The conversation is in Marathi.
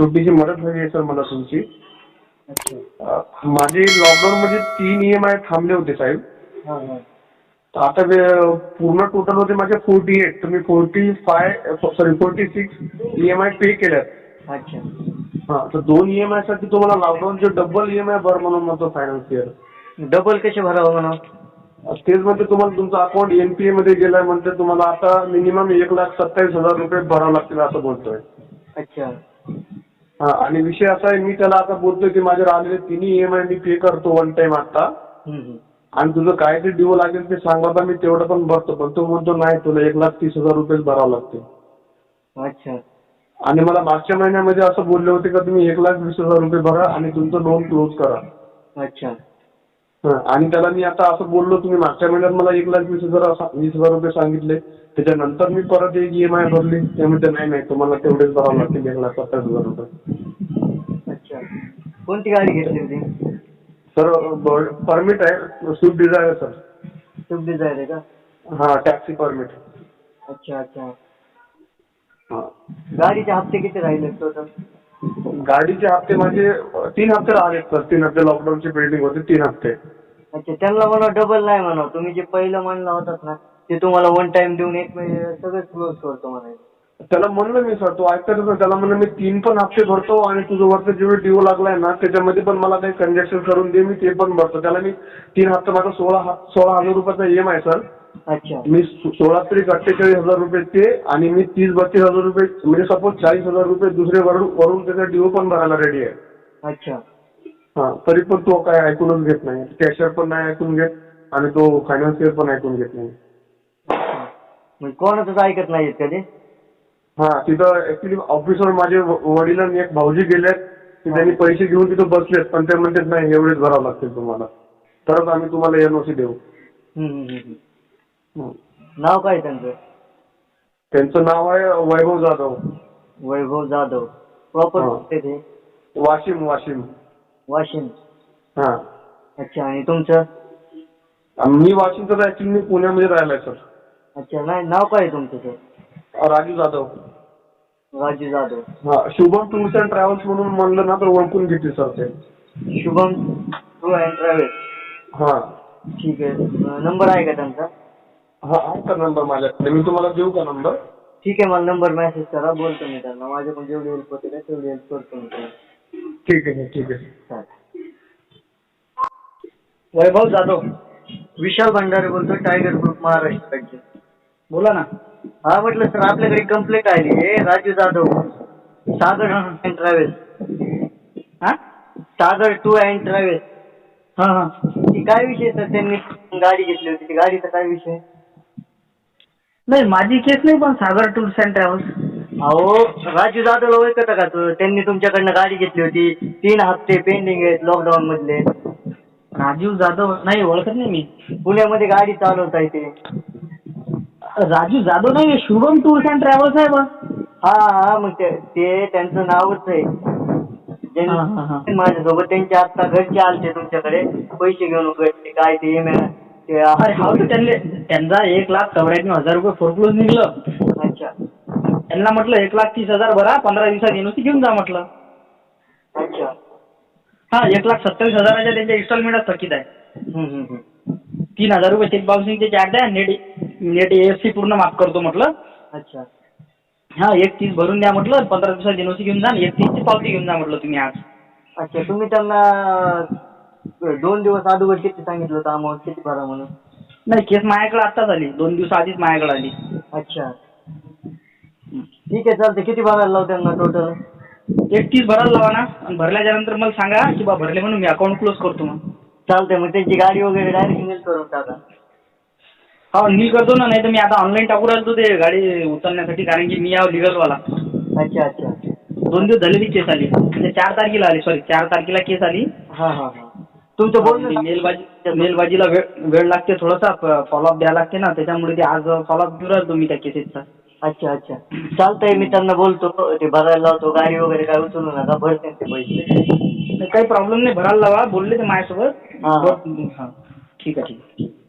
छोटीशी मदत हवी आहे सर मला तुमची. अच्छा. अं, माझे लॉकडाऊन मध्ये तीन ई एम आय थांबले होते साहेब. हां हां. तर आता वे- पूर्ण टोटल होते माझे फोर्टी एट तर मी forty five sorry forty six E M I pay केल्यात अच्छा. हा तर दोन ई एम आयसाठी तुम्हाला लॉकडाऊनचे डबल ई एम आय भर म्हणून म्हणतो फायनान्शियल डबल कसे भरावं म्हणा तेच म्हणते तुम्हाला तुमचं अकाउंट एनपीए मध्ये गेलाय म्हणते तुम्हाला आता मिनिमम एक लाख सत्तावीस हजार रुपये भरावं लागतील असं बोलतोय. अच्छा. हा आणि विषय असा आहे मी त्याला आता बोलतोय की माझे राहिलेले तिन्ही ई एम आय मी पे करतो वन टाइम आता हम्म. आणि तुझं काय ते ड्यू लागेल ते सांग मी तेवढं पण भरतो पण तो म्हणतो नाही तुला एक लाख तीस हजार रुपये भरावं लागते अच्छा. आणि मला मागच्या महिन्यामध्ये असं बोलले होते का तुम्ही एक लाख वीस हजार रुपये भरा आणि तुमचं लोन क्लोज करा. अच्छा. आणि त्याला मी आता असं बोललो तुम्ही मागच्या महिन्यात मला एक लाख वीस हजार वीस हजार रुपये सांगितले. त्याच्यानंतर मी परत एक ई एम आय भरली. ते म्हणते नाही नाही तुम्हाला तेवढेच भरावं लागतील एक लाख सत्तावीस हजार रुपये. अच्छा. कोणती गाडी घेतली होती? सर परमिट आहे. Swift Dzire sir. Swift Dzire आहे का? हा टॅक्सी परमिट अच्छा अच्छा. गाडीचे हप्ते किती राहिले टोटल? गाडीचे हप्ते माझे अ, तीन हप्ते राहिले सर. तीन हप्ते लॉकडाऊनची बिल्डिंग होते तीन हप्ते. अच्छा त्यांना म्हणा डबल नाही म्हणा. तुम्ही जे पहिलं म्हणला होतात ना ते तुम्हाला वन टाइम देऊन एक महिने सगळं क्लोज करतो म्हणायचं. त्याला म्हणलं मी सर तो ऐकतच नाही. त्याला म्हणलं मी तीन पण हप्ते भरतो आणि तुझं वरचं जेवढे ड्यू लागलाय ना त्याच्यामध्ये पण मला काही कंजेक्शन करून दे मी ते पण भरतो. त्याला मी तीन हप्ते माझा सोळा सोळा हजार रुपयाचा ई एम आय सर. अच्छा. मी सोळा तरी अठ्ठेचाळीस हजार रुपये ते आणि मी तीस बत्तीस हजार रुपये म्हणजे सपोज चाळीस हजार रुपये दुसरे वरून वरून त्याचा ड्यू पण भरायला रेडी आहे. अच्छा. हा तरी पण तो काय ऐकूनच घेत नाही. कॅशियर पण नाही ऐकून घेत आणि तो फायनान्शियर पण ऐकून घेत नाही. म्हणजे कोणाचंच ऐकत नाहीत का ते हा तिथं ऍक्च्युली ऑफिसवर माझे वडील आणि एक भाऊजी गेलेत. की त्यांनी पैसे घेऊन तिथं बसलेत पण ते म्हणतात नाही एवढेच भरावं लागतील तुम्हाला. तरच आम्ही तुम्हाला एनओसी देऊ. हम्म, हम्म, हम्म. नाव काय त्यांचं? त्यांचं नाव आहे वैभव जाधव. वैभव जाधव. प्रॉपर हा. ते? वाशिम वाशिम. वाशिम. हा. अच्छा आणि तुमचं? आणि मी वाशिमचं ऍक्च्युली मी पुण्यामध्ये राहिलाय सर. अच्छा नाही नाव काय आहे तुमचं सर? राजू जाधव. राजू जाधव. हा शुभम टूर्स अँड ट्रॅव्हल्स म्हणून म्हणलं ना तर ओळखून घेतील सर ते. शुभम टू अँड ट्रॅव्हल्स. हा. ठीक आहे. नंबर आहे का त्यांचा? हा आहे का नंबर माझ्याकडे? मी तुम्हाला देऊ का नंबर ठीक आहे मला नंबर मेसेज करा. बोलतो मी त्यांना. माझ्याकडून जेवढी हेल्प होते ना तेवढी हेल्प करतो मी त्यांना. ठीक आहे ठीक आहे. चालेल. वैभव जाधव विशाल भंडारे बोलतो टायगर ग्रुप महाराष्ट्र राज्य. बोला ना. हा म्हटलं सर आपल्याकडे कंप्लेंट आली आहे. राजू जाधव सागर अँड ट्रॅव्हल्स हा? सागर टू अँड ट्रॅव्हल्स हा हा. ती काय विषय सर त्यांनी गाडी घेतली होती. ती गाडीचा काय विषय नाही माझी केस नाही पण सागर टूर्स अँड ट्रॅव्हल्स अहो राजू जाधवला ओळखता का तू? त्यांनी तुमच्याकडनं गाडी घेतली होती. तीन हप्ते पेंडिंग आहेत लॉकडाऊन मधले. राजीव जाधव नाही ओळखत नाही मी. पुण्यामध्ये गाडी चालवता येते राजू जाधव नाही शुभम टूर्स अँड ट्रॅव्हल्स आहे बा हा हा मग ते ते त्यांचं नावच आहे. हा, हा, हा. ज्यांनी माझ्यासोबत त्यांचे आता घरचे आलते तुमच्याकडे. पैसे घेऊन काय ते अरे हा त्यांना त्यांचा एक लाख चौऱ्याण्णव हजार रुपये फोरक्लोज निघलं. अच्छा त्यांना म्हटलं एक लाख तीस हजार भरा पंधरा दिवसात एनओसी घेऊन जा म्हटलं. अच्छा. हा एक लाख सत्तावीस हजाराच्या त्यांच्या इन्स्टॉलमेंट थकीत आहे. हम्म, हम्म, हम्म. तीन हजार रुपये चेक बाउन्सिंगचे चार्ज आहे नेट नेट एफ सी पूर्ण माफ करतो म्हटलं. अच्छा. हा एक तीस भरून द्या म्हटलं पंधरा दिवसात एनओसी घेऊन जा एक तीसची पावती घेऊन जा म्हटलं तुम्ही आज. अच्छा तुम्ही त्यांना दोन दिवस अगोदर किती सांगितलं होतं अमाऊंट किती भरा म्हणून? नाही केस माझ्याकडे आत्ताच आली. दोन दिवस आधीच माझ्याकडे आली. अच्छा. ठीक आहे चालतं किती भरायला लावू त्यांना टोटल एकतीस भरायला लावा ना. आणि भरल्याच्या नंतर मला सांगा की बा भरले म्हणून मी अकाउंट क्लोज करतो मग. चालतंय मग त्यांची गाडी वगैरे डायरेक्ट नील करून टाका. हा नील करतो ना नाही तर मी आता ऑनलाईन टाकू राहिलो ते गाडी उचलण्यासाठी कारण की मी याव लिगलवाला अच्छा अच्छा. दोन दिवस झालेली केस आली. म्हणजे चार तारखेला आली सॉरी चार तारखेला केस आली. हा हा हा. तुमचं बोलणं मेलबाजी मेलबाजीला वेळ वेळ लागते थोडासा फॉलोअप द्यायला लागते ना त्याच्यामुळे ते आज फॉलोअप घेऊन राहिलो मी त्या केसेसचा. अच्छा अच्छा. चालतंय मी त्यांना बोलतो. ते भरायला लावतो गाडी वगैरे काय उचलू नका भरते ते पैसे. काही प्रॉब्लेम नाही भरायला लावा. बोलले ते माझ्यासोबत. ठीक आहे ठीक आहे.